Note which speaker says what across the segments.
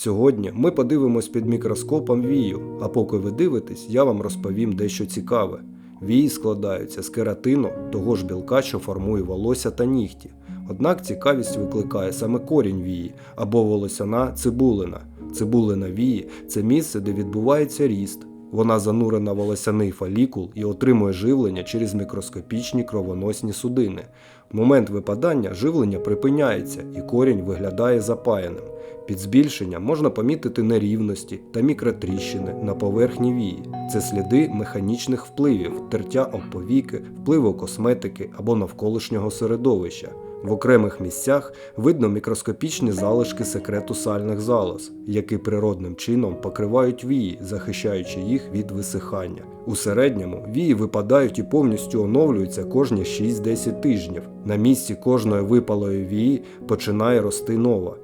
Speaker 1: Сьогодні ми подивимось під мікроскопом вію, а поки ви дивитесь, я вам розповім дещо цікаве. Вії складаються з кератину, того ж білка, що формує волосся та нігті. Однак цікавість викликає саме корінь вії або волосяна цибулина. Цибулина вії це місце, де відбувається ріст. Вона занурена волосяний фолікул і отримує живлення через мікроскопічні кровоносні судини. В момент випадання живлення припиняється і корінь виглядає запаяним. Під збільшення можна помітити нерівності та мікротріщини на поверхні вії. Це сліди механічних впливів, тертя об повіки, впливу косметики або навколишнього середовища. В окремих місцях видно мікроскопічні залишки секрету сальних залоз, які природним чином покривають вії, захищаючи їх від висихання. У середньому вії випадають і повністю оновлюються кожні 6-10 тижнів. На місці кожної випалої вії починає рости нова.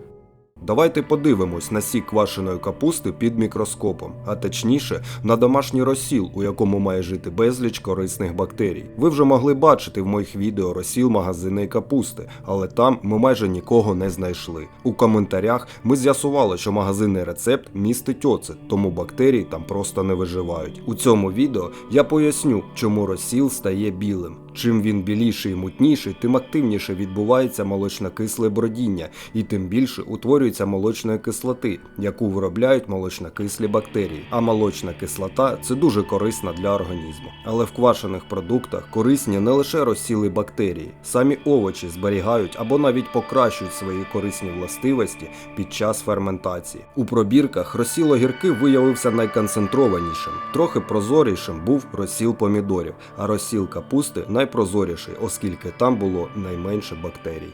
Speaker 1: Давайте подивимось на сік квашеної капусти під мікроскопом, а точніше на домашній розсіл, у якому має жити безліч корисних бактерій. Ви вже могли бачити в моїх відео розсіл магазинної капусти, але там ми майже нікого не знайшли. У коментарях ми з'ясували, що магазинний рецепт містить оцет, тому бактерії там просто не виживають. У цьому відео я поясню, чому розсіл стає білим. Чим він біліший і мутніший, тим активніше відбувається молочнокисле бродіння, і тим більше утворюється молочної кислоти, яку виробляють молочнокислі бактерії. А молочна кислота це дуже корисна для організму. Але в квашених продуктах корисні не лише розсіли бактерії, самі овочі зберігають або навіть покращують свої корисні властивості під час ферментації. У пробірках розсіл огірки виявився найконцентрованішим, трохи прозорішим був розсіл помідорів, а розсіл капусти найпрозоріший, оскільки там було найменше бактерій.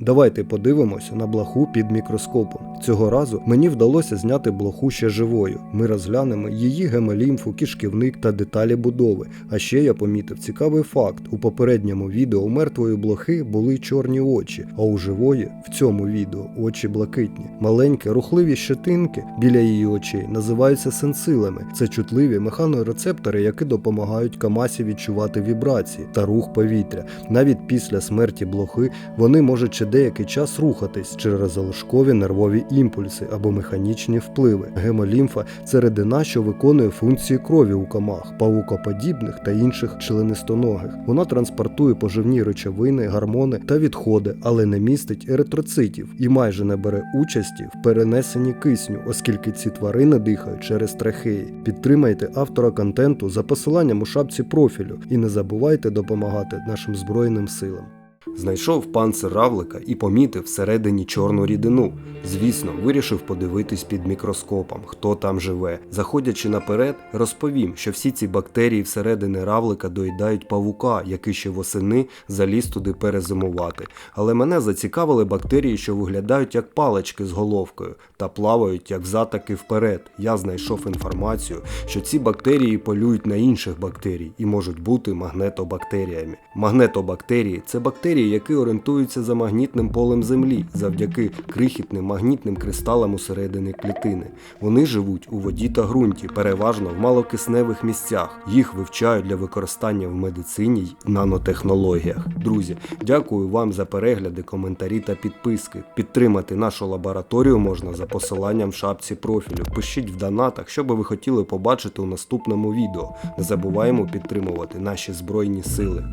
Speaker 1: Давайте подивимося на блоху під мікроскопом. Цього разу мені вдалося зняти блоху ще живою. Ми розглянемо її гемолімфу, кишківник та деталі будови. А ще я помітив цікавий факт: у попередньому відео у мертвої блохи були чорні очі, а у живої в цьому відео очі блакитні. Маленькі рухливі щетинки біля її очей називаються сенсилами. Це чутливі механорецептори, які допомагають камасі відчувати вібрації та рух повітря. Навіть після смерті блохи вони можуть ще деякий час рухатись через залишкові нервові імпульси або механічні впливи. Гемолімфа це рідина, що виконує функції крові у комах, павукоподібних та інших членистоногих. Вона транспортує поживні речовини, гормони та відходи, але не містить еритроцитів і майже не бере участі в перенесенні кисню, оскільки ці тварини дихають через трахеї. Підтримайте автора контенту за посиланням у шапці профілю і не забувайте допомагати нашим збройним силам. Знайшов панцир равлика і помітив всередині чорну рідину. Звісно, вирішив подивитись під мікроскопом, хто там живе. Заходячи наперед, розповім, що всі ці бактерії всередини равлика доїдають павука, який ще восени заліз туди перезимувати. Але мене зацікавили бактерії, що виглядають як палички з головкою та плавають як взад, так і вперед. Я знайшов інформацію, що ці бактерії полюють на інших бактерій і можуть бути магнетобактеріями. Магнетобактерії це бактерії, які орієнтуються за магнітним полем Землі завдяки крихітним магнітним кристалам усередині клітини. Вони живуть у воді та ґрунті, переважно в малокисневих місцях. Їх вивчають для використання в медицині й нанотехнологіях. Друзі, дякую вам за перегляди, коментарі та підписки. Підтримати нашу лабораторію можна за посиланням в шапці профілю. Пишіть в донатах, що би ви хотіли побачити у наступному відео. Не забуваємо підтримувати наші збройні сили.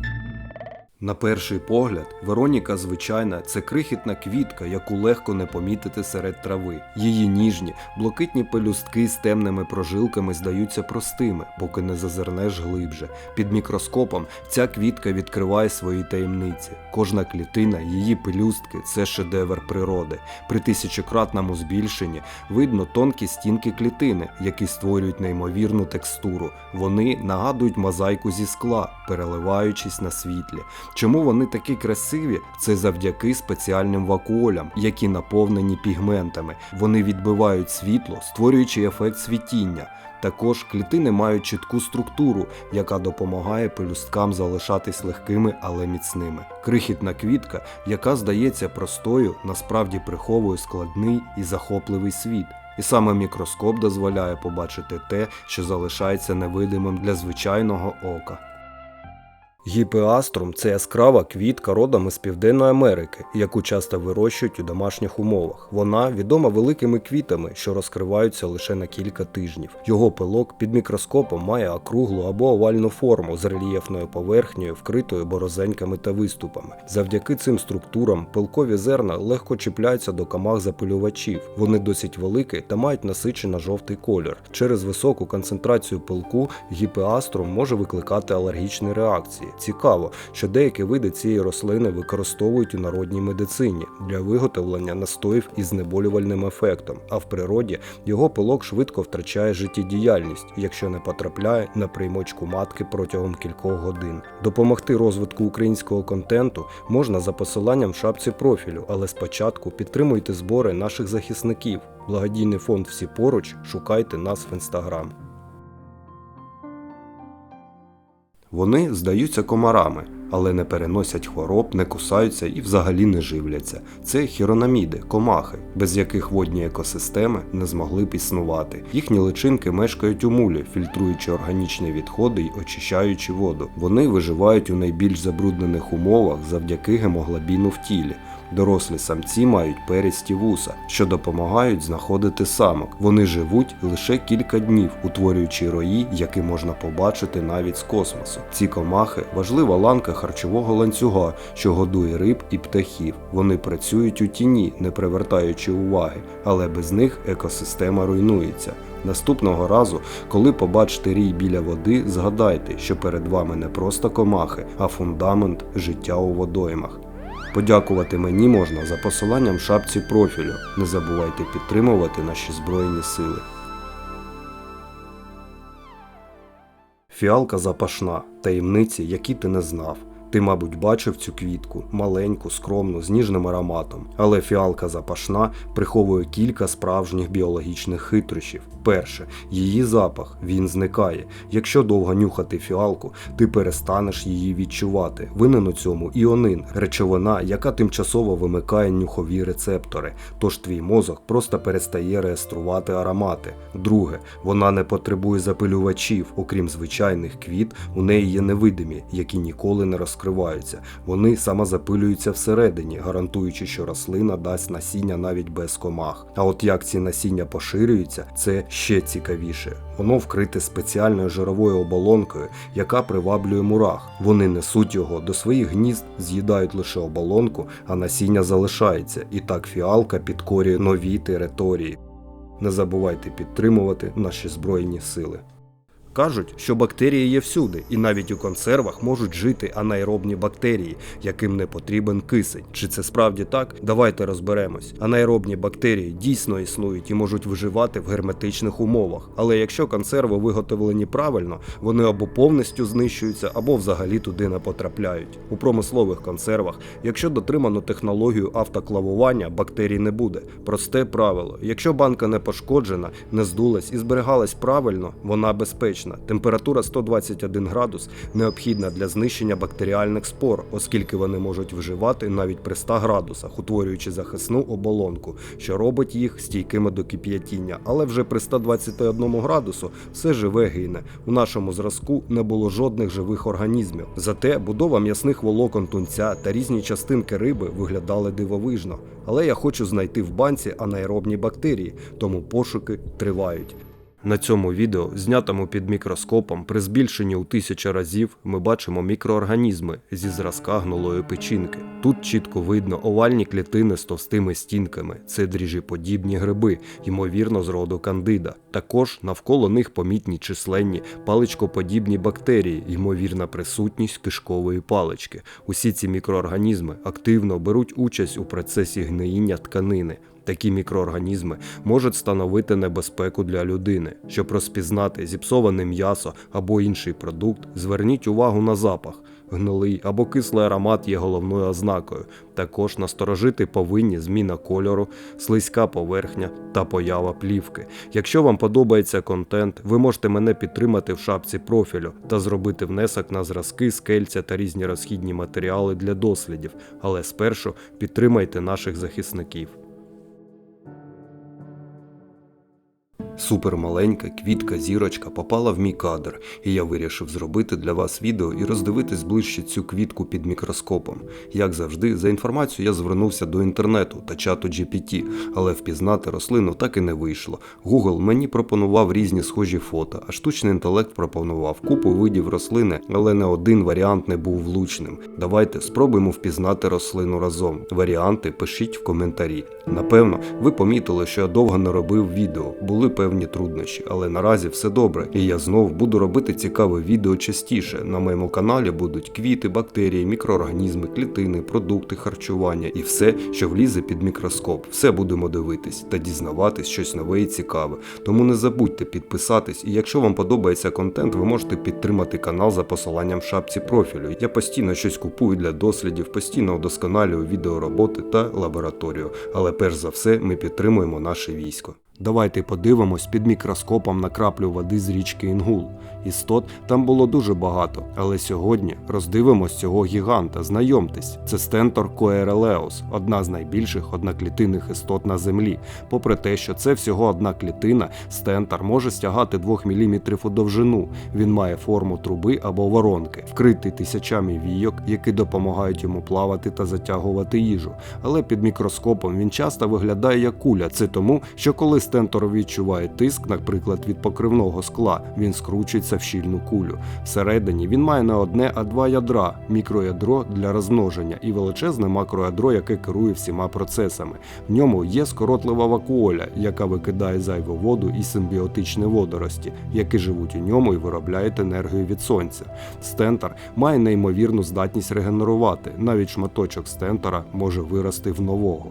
Speaker 1: На перший погляд, Вероніка звичайна це крихітна квітка, яку легко не помітити серед трави. Її ніжні, блакитні пелюстки з темними прожилками здаються простими, поки не зазирнеш глибше. Під мікроскопом ця квітка відкриває свої таємниці. Кожна клітина, її пелюстки це шедевр природи. При тисячократному збільшенні видно тонкі стінки клітини, які створюють неймовірну текстуру. Вони нагадують мозаїку зі скла, переливаючись на світлі. Чому вони такі красиві? Це завдяки спеціальним вакуолям, які наповнені пігментами. Вони відбивають світло, створюючи ефект світіння. Також клітини мають чітку структуру, яка допомагає пелюсткам залишатись легкими, але міцними. Крихітна квітка, яка здається простою, насправді приховує складний і захопливий світ. І саме мікроскоп дозволяє побачити те, що залишається невидимим для звичайного ока. Гіпеаструм це яскрава квітка родом із Південної Америки, яку часто вирощують у домашніх умовах. Вона відома великими квітами, що розкриваються лише на кілька тижнів. Його пилок під мікроскопом має округлу або овальну форму з рельєфною поверхнею, вкритою борозеньками та виступами. Завдяки цим структурам пилкові зерна легко чіпляються до камах запилювачів. Вони досить великі та мають насичено жовтий колір. Через високу концентрацію пилку гіпеаструм може викликати алергічні реакції. Цікаво, що деякі види цієї рослини використовують у народній медицині для виготовлення настоїв із знеболювальним ефектом, а в природі його пилок швидко втрачає життєдіяльність, якщо не потрапляє на приймочку матки протягом кількох годин. Допомогти розвитку українського контенту можна за посиланням в шапці профілю, але спочатку підтримуйте збори наших захисників. Благодійний фонд всі поруч. Шукайте нас в інстаграм. Вони здаються комарами, але не переносять хвороб, не кусаються і взагалі не живляться. Це хіронаміди, комахи, без яких водні екосистеми не змогли б існувати. Їхні личинки мешкають у мулі, фільтруючи органічні відходи й очищаючи воду. Вони виживають у найбільш забруднених умовах завдяки гемоглобіну в тілі. Дорослі самці мають перісті вуса, що допомагають знаходити самок. Вони живуть лише кілька днів, утворюючи рої, які можна побачити навіть з космосу. Ці комахи важлива ланка харчового ланцюга, що годує риб і птахів. Вони працюють у тіні, не привертаючи уваги, але без них екосистема руйнується. Наступного разу, коли побачите рій біля води, згадайте, що перед вами не просто комахи, а фундамент життя у водоймах. Подякувати мені можна за посиланням в шапці профілю. Не забувайте підтримувати наші Збройні сили. Фіалка запашна, таємниці, які ти не знав. Ти, мабуть, бачив цю квітку, маленьку, скромну, з ніжним ароматом. Але фіалка запашна приховує кілька справжніх біологічних хитрощів. Перше, її запах він зникає. Якщо довго нюхати фіалку, ти перестанеш її відчувати. Винен у цьому іонин, речовина, яка тимчасово вимикає нюхові рецептори. Тож твій мозок просто перестає реєструвати аромати. Друге, вона не потребує запилювачів, окрім звичайних квіт, у неї є невидимі, які ніколи не розкриваються. Вони самозапилюються всередині, гарантуючи, що рослина дасть насіння навіть без комах. А от як ці насіння поширюються, це ще цікавіше. Воно вкрите спеціальною жировою оболонкою, яка приваблює мурах. Вони несуть його до своїх гнізд, з'їдають лише оболонку, а насіння залишається. І так фіалка підкорює нові території. Не забувайте підтримувати наші збройні сили. Кажуть, що бактерії є всюди, і навіть у консервах можуть жити анаеробні бактерії, яким не потрібен кисень. Чи це справді так? Давайте розберемось. Анаеробні бактерії дійсно існують і можуть виживати в герметичних умовах. Але якщо консерви виготовлені правильно, вони або повністю знищуються, або взагалі туди не потрапляють. У промислових консервах, якщо дотримано технологію автоклавування, бактерій не буде. Просте правило: якщо банка не пошкоджена, не здулась і зберігалась правильно, вона безпечна. Температура 121 градус необхідна для знищення бактеріальних спор, оскільки вони можуть вживати навіть при 100 градусах, утворюючи захисну оболонку, що робить їх стійкими до кип'ятіння. Але вже при 121 градусу все живе гине. У нашому зразку не було жодних живих організмів. Зате будова м'ясних волокон тунця та різні частинки риби виглядали дивовижно. Але я хочу знайти в банці анаеробні бактерії, тому пошуки тривають. На цьому відео, знятому під мікроскопом, при збільшенні у тисячу разів, ми бачимо мікроорганізми зі зразка гнилої печінки. Тут чітко видно овальні клітини з товстими стінками, це дріжеподібні гриби, ймовірно, з роду кандида. Також навколо них помітні численні паличкоподібні бактерії, ймовірна присутність кишкової палички. Усі ці мікроорганізми активно беруть участь у процесі гниїння тканини. Такі мікроорганізми можуть становити небезпеку для людини. Щоб розпізнати зіпсоване м'ясо або інший продукт, зверніть увагу на запах. Гнилий або кислий аромат є головною ознакою. Також насторожити повинні зміна кольору, слизька поверхня та поява плівки. Якщо вам подобається контент, ви можете мене підтримати в шапці профілю та зробити внесок на зразки, скельця та різні розхідні матеріали для дослідів. Але спершу підтримайте наших захисників. Супермаленька квітка зірочка попала в мій кадр, і я вирішив зробити для вас відео і роздивитись ближче цю квітку під мікроскопом. Як завжди, за інформацією я звернувся до інтернету та чату GPT, але впізнати рослину так і не вийшло. Google мені пропонував різні схожі фото, а штучний інтелект пропонував купу видів рослини, але не один варіант не був влучним. Давайте спробуємо впізнати рослину разом. Варіанти пишіть в коментарі. Напевно, ви помітили, що я довго не робив відео, були певні труднощі, але наразі все добре, і я знов буду робити цікаве відео частіше. На моєму каналі будуть квіти, бактерії, мікроорганізми, клітини, продукти харчування і все, що влізе під мікроскоп. Все будемо дивитись та дізнаватись щось нове і цікаве. Тому не забудьте підписатись, і якщо вам подобається контент, ви можете підтримати канал за посиланням в шапці профілю. Я постійно щось купую для дослідів, постійно удосконалюю відеороботи та лабораторію. Але перш за все ми підтримуємо наше військо. Давайте подивимось під мікроскопом на краплю води з річки Інгул. Істот там було дуже багато, але сьогодні роздивимось цього гіганта. Знайомтесь, це стентор Коерелеус, одна з найбільших одноклітинних істот на землі. Попри те, що це всього одна клітина, стентор може стягати 2 мм у довжину. Він має форму труби або воронки, вкритий тисячами війок, які допомагають йому плавати та затягувати їжу. Але під мікроскопом він часто виглядає як куля. Це тому, що коли стентор відчуває тиск, наприклад, від покривного скла, він скручується в щільну кулю. Всередині він має не одне, а два ядра: мікроядро для розмноження і величезне макроядро, яке керує всіма процесами. В ньому є скоротлива вакуоля, яка викидає зайву воду і симбіотичні водорості, які живуть у ньому і виробляють енергію від сонця. Стентор має неймовірну здатність регенерувати. Навіть шматочок стентора може вирости в нового.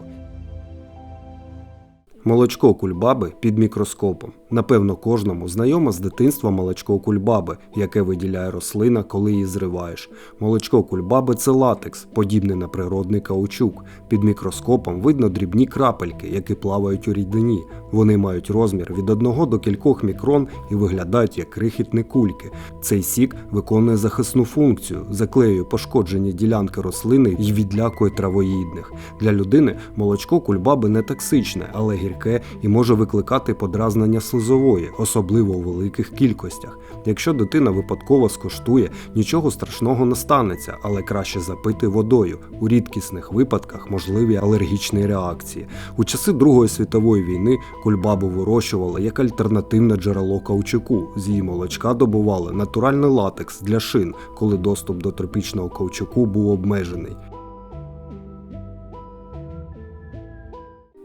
Speaker 1: Молочко кульбаби під мікроскопом. Напевно, кожному знайомо з дитинства молочко кульбаби, яке виділяє рослина, коли її зриваєш. Молочко кульбаби це латекс, подібний на природний каучук. Під мікроскопом видно дрібні крапельки, які плавають у рідині. Вони мають розмір від 1 до кількох мікрон і виглядають як крихітні кульки. Цей сік виконує захисну функцію, заклеює пошкоджені ділянки рослини і відлякує травоїдних. Для людини молочко кульбаби не токсичне, але гірке і може викликати подразнення слизової, особливо у великих кількостях. Якщо дитина випадково скоштує, нічого страшного не станеться, але краще запити водою. У рідкісних випадках можливі алергічні реакції. У часи Другої світової війни кульбабу вирощували як альтернативне джерело каучуку. З її молочка добували натуральний латекс для шин, коли доступ до тропічного каучуку був обмежений.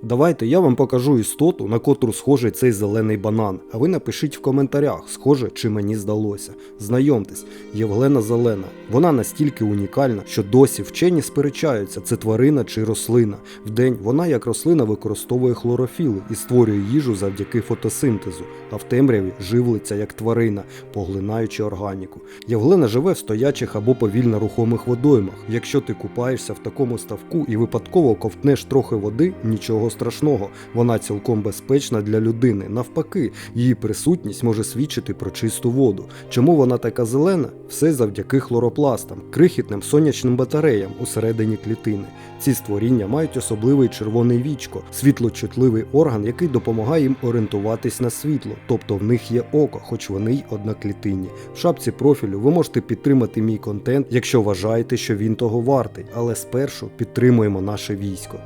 Speaker 1: Давайте я вам покажу істоту, на котру схожий цей зелений банан. А ви напишіть в коментарях, схоже чи мені здалося. Знайомтесь, Євглена Зелена. Вона настільки унікальна, що досі вчені сперечаються, це тварина чи рослина. Вдень вона як рослина використовує хлорофіли і створює їжу завдяки фотосинтезу, а в темряві живлиться як тварина, поглинаючи органіку. Євглена живе в стоячих або повільно рухомих водоймах. Якщо ти купаєшся в такому ставку і випадково ковтнеш трохи води, нічого страшного, вона цілком безпечна для людини. Навпаки, її присутність може свідчити про чисту воду. Чому вона така зелена? Все завдяки хлоропластам, крихітним сонячним батареям усередині клітини. Ці створіння мають особливий червоний вічко, світлочутливий орган, який допомагає їм орієнтуватись на світло, тобто в них є око, хоч вони й одноклітинні. В шапці профілю ви можете підтримати мій контент, якщо вважаєте, що він того вартий, але спершу підтримуємо наше військо.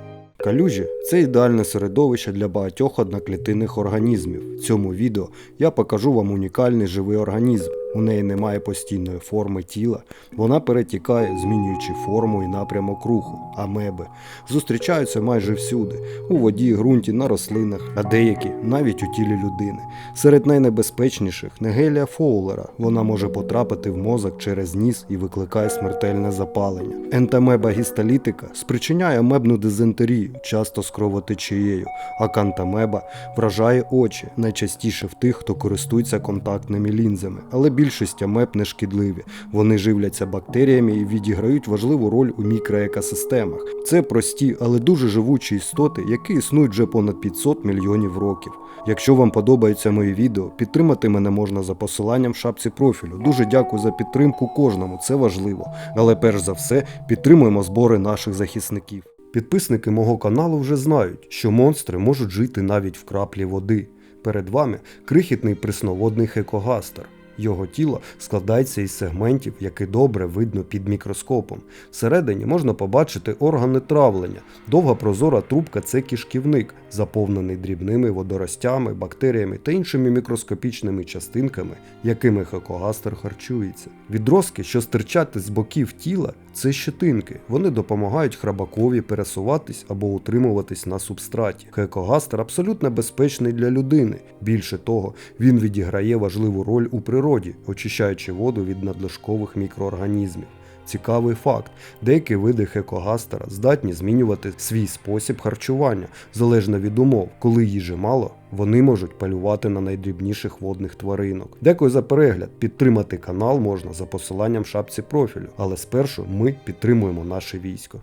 Speaker 1: Калюжі це ідеальне середовище для багатьох одноклітинних організмів. В цьому відео я покажу вам унікальний живий організм. У неї немає постійної форми тіла, вона перетікає, змінюючи форму і напрямок руху, амеби. Зустрічаються майже всюди, у воді, ґрунті, на рослинах, а деякі навіть у тілі людини. Серед найнебезпечніших негелія фоулера. Вона може потрапити в мозок через ніс і викликає смертельне запалення. Ентамеба гістолітика спричиняє амебну дизентерію, часто з кровотечією, а кантамеба вражає очі, найчастіше в тих, хто користується контактними лінзами. Але більшість амеб не шкідливі. Вони живляться бактеріями і відіграють важливу роль у мікроекосистемах. Це прості, але дуже живучі істоти, які існують вже понад 500 мільйонів років. Якщо вам подобаються мої відео, підтримати мене можна за посиланням в шапці профілю. Дуже дякую за підтримку кожному, це важливо. Але перш за все підтримуємо збори наших захисників. Підписники мого каналу вже знають, що монстри можуть жити навіть в краплі води. Перед вами крихітний пресноводний хекогастер. Його тіло складається із сегментів, які добре видно під мікроскопом. Всередині можна побачити органи травлення. Довга прозора трубка це кишківник, заповнений дрібними водоростями, бактеріями та іншими мікроскопічними частинками, якими хекогастер харчується. Відростки, що стирчать з боків тіла, це щетинки. Вони допомагають храбакові пересуватись або утримуватись на субстраті. Хекогастер абсолютно безпечний для людини. Більше того, він відіграє важливу роль у природі, очищаючи воду від надлишкових мікроорганізмів. Цікавий факт: деякі види хекогастера здатні змінювати свій спосіб харчування залежно від умов. Коли їжі мало, вони можуть полювати на найдрібніших водних тваринок. Дякую за перегляд. Підтримати канал можна за посиланням в шапці профілю, але спершу ми підтримуємо наше військо.